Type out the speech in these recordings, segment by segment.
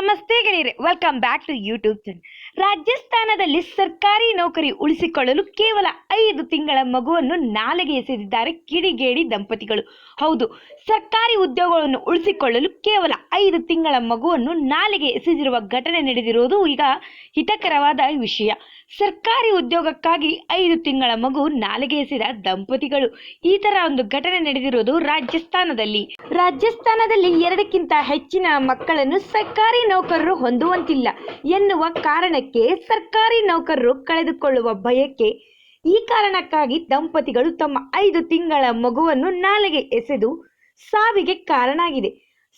ನಮಸ್ತೆ ಗೆಳೆಯರೆ welcome back to YouTube channel ರಾಜಸ್ಥಾನದಲ್ಲಿ ಸರ್ಕಾರಿ ನೌಕರಿ ಉಳಿಸಿಕೊಳ್ಳಲು ಕೇವಲ ಐದು ತಿಂಗಳ ಮಗುವನ್ನು ನಾಲೆಗೆ ಎಸೆದಿದ್ದಾರೆ ಕಿಡಿಗೇಡಿ ದಂಪತಿಗಳು. ಹೌದು, ಸರ್ಕಾರಿ ಉದ್ಯೋಗವನ್ನು ಉಳಿಸಿಕೊಳ್ಳಲು ಕೇವಲ ಐದು ತಿಂಗಳ ಮಗುವನ್ನು ನಾಲೆಗೆ ಎಸೆದಿರುವ ಘಟನೆ ನಡೆದಿರುವುದು ಈಗ ಹಿತಕರವಾದ ವಿಷಯ. ಸರ್ಕಾರಿ ಉದ್ಯೋಗಕ್ಕಾಗಿ ಐದು ತಿಂಗಳ ಮಗು ನಾಲಿಗೆ ಎಸೆದ ದಂಪತಿಗಳು, ಈ ತರ ಒಂದು ಘಟನೆ ನಡೆದಿರುವುದು ರಾಜಸ್ಥಾನದಲ್ಲಿ. ರಾಜಸ್ಥಾನದಲ್ಲಿ ಎರಡಕ್ಕಿಂತ ಹೆಚ್ಚಿನ ಮಕ್ಕಳನ್ನು ಸರ್ಕಾರಿ ನೌಕರರು ಹೊಂದುವಂತಿಲ್ಲ. ಎನ್ನುವ ಕಾರಣಕ್ಕೆ ಸರ್ಕಾರಿ ನೌಕರರು ಕಳೆದುಕೊಳ್ಳುವ ಭಯಕ್ಕೆ ಈ ಕಾರಣಕ್ಕಾಗಿ ದಂಪತಿಗಳು ತಮ್ಮ ಐದು ತಿಂಗಳ ಮಗುವನ್ನು ನಾಲೆಗೆ ಎಸೆದು ಸಾವಿಗೆ ಕಾರಣ ಆಗಿದೆ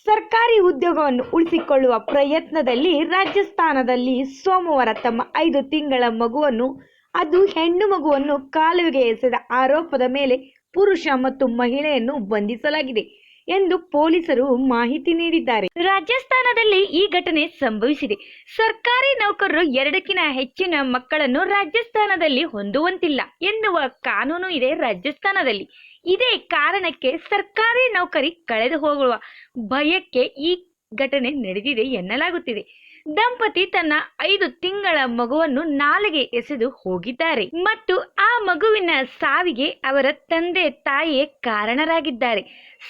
ಸರ್ಕಾರಿ ಉದ್ಯೋಗವನ್ನು ಉಳಿಸಿಕೊಳ್ಳುವ ಪ್ರಯತ್ನದಲ್ಲಿ ರಾಜಸ್ಥಾನದಲ್ಲಿ ಸೋಮವಾರ ತಮ್ಮ ಐದು ತಿಂಗಳ ಮಗುವನ್ನು, ಅದು ಹೆಣ್ಣು ಮಗುವನ್ನು ಕಾಲುವೆಗೆ ಎಸೆದ ಆರೋಪದ ಮೇಲೆ ಪುರುಷ ಮತ್ತು ಮಹಿಳೆಯನ್ನು ಬಂಧಿಸಲಾಗಿದೆ. ಎಂದು ಪೊಲೀಸರು ಮಾಹಿತಿ ನೀಡಿದ್ದಾರೆ. ರಾಜಸ್ಥಾನದಲ್ಲಿ ಈ ಘಟನೆ ಸಂಭವಿಸಿದೆ. ಸರ್ಕಾರಿ ನೌಕರರು ಎರಡಕ್ಕಿಂತ ಹೆಚ್ಚಿನ ಮಕ್ಕಳನ್ನು ರಾಜಸ್ಥಾನದಲ್ಲಿ ಹೊಂದುವಂತಿಲ್ಲ ಎನ್ನುವ ಕಾನೂನು ಇದೆ ರಾಜಸ್ಥಾನದಲ್ಲಿ. ಇದೇ ಕಾರಣಕ್ಕೆ ಸರ್ಕಾರಿ ನೌಕರಿ ಕಳೆದು ಹೋಗುವ ಭಯಕ್ಕೆ ಈ ಘಟನೆ ನಡೆದಿದೆ ಎನ್ನಲಾಗುತ್ತಿದೆ. ದಂಪತಿ ತನ್ನ ಐದು ತಿಂಗಳ ಮಗುವನ್ನು ನಾಲಿಗೆ ಎಸೆದು ಹೋಗಿದ್ದಾರೆ. ಮತ್ತು ಆ ಮಗುವಿನ ಸಾವಿಗೆ ಅವರ ತಂದೆ ತಾಯಿಯೇ ಕಾರಣರಾಗಿದ್ದಾರೆ.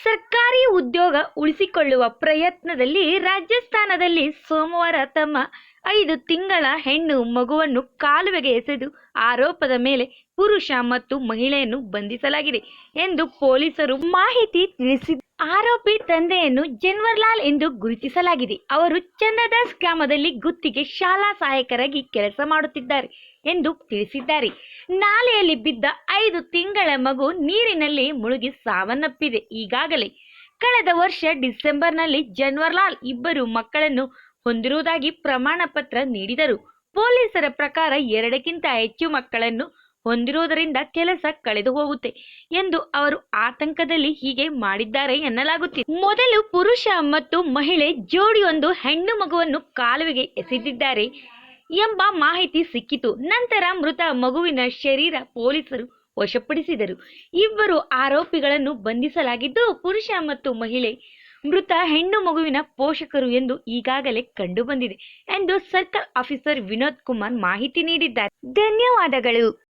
ಸರ್ಕಾರಿ ಉದ್ಯೋಗ ಉಳಿಸಿಕೊಳ್ಳುವ ಪ್ರಯತ್ನದಲ್ಲಿ ರಾಜಸ್ಥಾನದಲ್ಲಿ ಸೋಮವಾರ ತಮ್ಮ ಐದು ತಿಂಗಳ ಹೆಣ್ಣು ಮಗುವನ್ನು ಕಾಲುವೆಗೆ ಎಸೆದು ಆರೋಪದ ಮೇಲೆ ಪುರುಷ ಮತ್ತು ಮಹಿಳೆಯನ್ನು ಬಂಧಿಸಲಾಗಿದೆ ಎಂದು ಪೊಲೀಸರು ಮಾಹಿತಿ ತಿಳಿಸಿದ್ದಾರೆ. ಆರೋಪಿ ತಂದೆಯನ್ನು ಜನ್ವರ್ಲಾಲ್ ಎಂದು ಗುರುತಿಸಲಾಗಿದೆ. ಅವರು ಚಂದದಾಸ್ ಗ್ರಾಮದಲ್ಲಿ ಗುತ್ತಿಗೆ ಶಾಲಾ ಸಹಾಯಕರಾಗಿ ಕೆಲಸ ಮಾಡುತ್ತಿದ್ದಾರೆ ಎಂದು ತಿಳಿಸಿದ್ದಾರೆ. ನಾಲೆಯಲ್ಲಿ ಬಿದ್ದ ಐದು ತಿಂಗಳ ಮಗು ನೀರಿನಲ್ಲಿ ಮುಳುಗಿ ಸಾವನ್ನಪ್ಪಿದೆ. ಈಗಾಗಲೇ ಕಳೆದ ವರ್ಷ ಡಿಸೆಂಬರ್ನಲ್ಲಿ ಜನ್ವರ್ಲಾಲ್ ಇಬ್ಬರು ಮಕ್ಕಳನ್ನು ಹೊಂದಿರುವುದಾಗಿ ಪ್ರಮಾಣ ಪತ್ರ ನೀಡಿದರು. ಪೊಲೀಸರ ಪ್ರಕಾರ ಎರಡಕ್ಕಿಂತ ಹೆಚ್ಚು ಮಕ್ಕಳನ್ನು ಹೊಂದಿರುವುದರಿಂದ ಕೆಲಸ ಕಳೆದು ಹೋಗುತ್ತೆ ಎಂದು ಅವರು ಆತಂಕದಲ್ಲಿ ಹೀಗೆ ಮಾಡಿದ್ದಾರೆ ಎನ್ನಲಾಗುತ್ತಿದೆ. ಮೊದಲು ಪುರುಷ ಮತ್ತು ಮಹಿಳೆ ಜೋಡಿಯೊಂದು ಹೆಣ್ಣು ಮಗುವನ್ನು ಕಾಲುವೆಗೆ ಎಸೆದಿದ್ದಾರೆ ಎಂಬ ಮಾಹಿತಿ ಸಿಕ್ಕಿತು. ನಂತರ ಮೃತ ಮಗುವಿನ ಶರೀರ ಪೊಲೀಸರು ವಶಪಡಿಸಿದರು. ಇಬ್ಬರು ಆರೋಪಿಗಳನ್ನು ಬಂಧಿಸಲಾಗಿದ್ದು, ಪುರುಷ ಮತ್ತು ಮಹಿಳೆ ಮೃತ ಹೆಣ್ಣು ಮಗುವಿನ ಪೋಷಕರು ಎಂದು ಈಗಾಗಲೇ ಕಂಡುಬಂದಿದೆ ಎಂದು ಸರ್ಕಲ್ ಆಫೀಸರ್ ವಿನೋದ್ ಕುಮಾರ್ ಮಾಹಿತಿ ನೀಡಿದ್ದಾರೆ. ಧನ್ಯವಾದಗಳು.